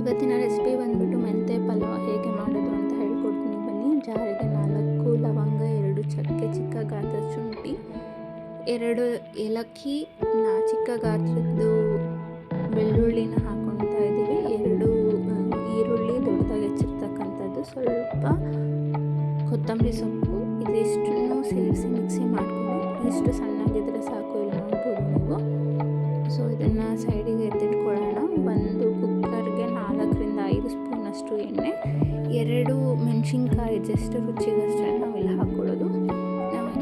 ಇವತ್ತಿನ ರೆಸಿಪಿ ಬಂದ್ಬಿಟ್ಟು ಮೆಂತೆ ಪಲಾವ್ ಹೇಗೆ ಮಾಡೋದು ಅಂತ ಹೇಳ್ಕೊಡ್ತೀನಿ. ಬನ್ನಿ. ಜಾರಿಗೆ ನಾಲ್ಕು ಲವಂಗ, ಎರಡು ಚಕ್ಕೆ ಚಿಕ್ಕ ಗಾತ್ರದ ಶುಂಠಿ, ಎರಡು ಏಲಕ್ಕಿ, ನಾ ಚಿಕ್ಕ ಗಾತ್ರದ್ದು ಬೆಳ್ಳುಳ್ಳಿನ ಹಾಕೊಳ್ತಾ ಇದ್ದೀವಿ. ಎರಡು ಈರುಳ್ಳಿ ದೊಡ್ಡದಾಗಿ ಹೆಚ್ಚಿರ್ತಕ್ಕಂಥದ್ದು. ಸ್ವಲ್ಪ ಕೊತ್ತಂಬರಿ ಸೊಪ್ಪು, ಇದಿಷ್ಟನ್ನು ಸೇರಿಸಿ ಮಿಕ್ಸಿ ಮಾಡ್ಕೊಂಡು ಇಷ್ಟು ಸಣ್ಣಗಿದ್ರೆ ಸಾಕು ಇಲ್ಲಿ ನೋಡ್ಬೋದು ನೀವು. ಸೊ ಇದನ್ನು ಸೈಡಿಗೆ ಎತ್ತಿಟ್ಕೊಳ್ಳೋಣ ಸ್ಪೂನಷ್ಟು ಎರಡು ಮೆಣಸಿನ್ಕಾಯಿ ಜಸ್ಟ್ ರುಚಿಗಷ್ಟೇ ನಾವಿಲ್ಲಿ ಹಾಕ್ಕೊಳ್ಳೋದು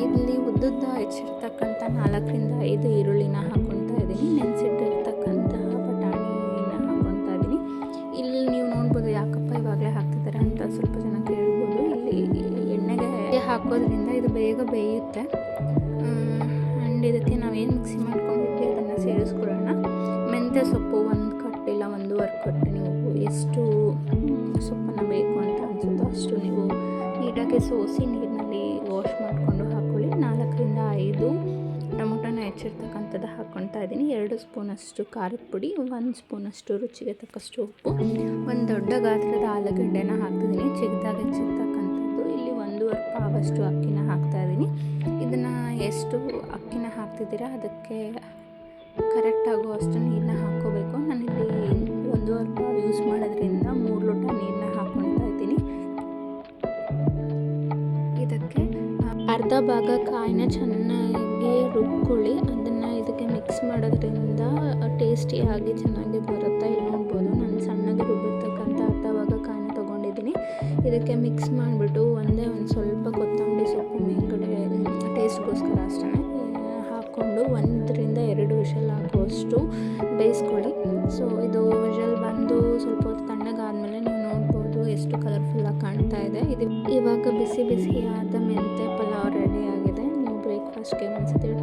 ಇಲ್ಲಿ ಉದ್ದುದ್ದ ಹೆಚ್ಚಿರ್ತಕ್ಕಂಥ ನಾಲ್ಕರಿಂದ ಐದು ಈರುಳ್ಳಿನ ಹಾಕ್ಕೊತಾ ಇದ್ದೀನಿ. ನೆನೆಸಿಟ್ಟಿರ್ತಕ್ಕಂತಹ ಬಟಾಣಿನ ಹಾಕ್ಕೊತಾ ಇದ್ದೀನಿ. ಇಲ್ಲಿ ನೀವು ನೋಡ್ಬೋದು ಯಾಕಪ್ಪ ಇವಾಗಲೇ ಹಾಕ್ತಿದ್ದಾರೆ ಅಂತ ಸ್ವಲ್ಪ ಜನ ಕೇಳ್ಬೋದು. ಇಲ್ಲಿ ಎಣ್ಣೆಗೆ ಹಾಕೋದ್ರಿಂದ ಇದು ಬೇಗ ಬೇಯುತ್ತೆ. ಆ್ಯಂಡ್ ಇದಕ್ಕೆ ನಾವೇನು ಮಿಕ್ಸಿ ಮಾಡ್ಕೊಂಡಿದ್ವಿ ಅದನ್ನು ಸೇರಿಸ್ಕೊಳ್ಳೋಣ. ಮೆಂತ್ಯ ಸೊಪ್ಪು ಒಂದು ಕಟ್ಟಿಲ್ಲ, ಒಂದೂವರೆ ಕಟ್ಟು ನೀವು ಎಷ್ಟು ಸೊಪ್ಪನ್ನು ಬೇಕು ಅಂತ ಅನಿಸುತ್ತೋ ಅಷ್ಟು ನೀವು ನೀಟಾಗಿ ಸೋಸಿ ನೀರಿನಲ್ಲಿ ವಾಶ್ ಮಾಡಿಕೊಂಡು ಹಾಕ್ಕೊಳ್ಳಿ ನಾಲ್ಕರಿಂದ ಐದು ಟೊಮೊಟೊನ ಹೆಚ್ಚಿರ್ತಕ್ಕಂಥದ್ದು ಹಾಕ್ಕೊತಾ ಇದ್ದೀನಿ. ಎರಡು ಸ್ಪೂನಷ್ಟು ಖಾರದ ಪುಡಿ, ಒಂದು ಸ್ಪೂನಷ್ಟು ರುಚಿಗೆ ತಕ್ಕಷ್ಟು ಉಪ್ಪು, ಒಂದು ದೊಡ್ಡ ಗಾತ್ರದ ಆಲೂಗಡ್ಡೆನ ಹಾಕ್ತಿದ್ದೀನಿ. ಚಿಕ್ಕದಾಗಿ ಹೆಚ್ಚಿರ್ತಕ್ಕಂಥದ್ದು, ಇಲ್ಲಿ ಒಂದೂವರೆ ಪಾವಷ್ಟು ಅಕ್ಕಿನ ಹಾಕ್ತಾ ಇದ್ದೀನಿ. ಇದನ್ನು ಎಷ್ಟು ಅಕ್ಕಿನ ಹಾಕ್ತಿದ್ದೀರಾ ಅದಕ್ಕೆ ಕರೆಕ್ಟ್ ಆಗುವಷ್ಟು ನೀರನ್ನ ಹಾಕ್ಕೋಬೇಕು. ನಾನಿಲ್ಲಿ ಒಂದೂವರೆ ಅರ್ಧ ಭಾಗ ಕಾಯಿನ ಚೆನ್ನಾಗಿ ರುಬ್ಕೊಳ್ಳಿ. ಅದನ್ನು ಇದಕ್ಕೆ ಮಿಕ್ಸ್ ಮಾಡೋದ್ರಿಂದ ಟೇಸ್ಟಿಯಾಗಿ ಚೆನ್ನಾಗಿ ಬರುತ್ತಾ ಇಲ್ಲಿ ನೋಡ್ಬೋದು ನಾನು ಸಣ್ಣಗೆ ರುಬ್ಬಿರ್ತಕ್ಕಂಥ ಅರ್ಧ ಭಾಗ ಕಾಯಿನ ತೊಗೊಂಡಿದ್ದೀನಿ. ಇದಕ್ಕೆ ಮಿಕ್ಸ್ ಮಾಡಿಬಿಟ್ಟು ಒಂದೇ ಒಂದು ಸ್ವಲ್ಪ ಕೊತ್ತಂಬರಿ ಸೊಪ್ಪು ಮೇಲ್ಗಡೆ ಟೇಸ್ಟ್ಗೋಸ್ಕರ ಅಷ್ಟೇ ಹಾಕ್ಕೊಂಡು ಒಂದರಿಂದ ಎರಡು ವಿಷಲ್ ಹಾಕುವಷ್ಟು ಬೇಯಿಸ್ಕೊಳ್ಳಿ. ಸೊ ಇದು ವಿಷಲ್ ಬಂದು ಸ್ವಲ್ಪ ಹೊತ್ತು ತಣ್ಣಗಾದ್ಮೇಲೆ ನೀವು ನೋಡ್ಬೋದು ಎಷ್ಟು ಕಲರ್ಫುಲ್ಲಾಗಿ ಕಾಣ್ತಾ ಇದೆ. ಇದು ಇವಾಗ ಬಿಸಿ ಬಿಸಿ ಆದ ಮೆಂತೆ ರೆಡಿ ಆಗಿದೆ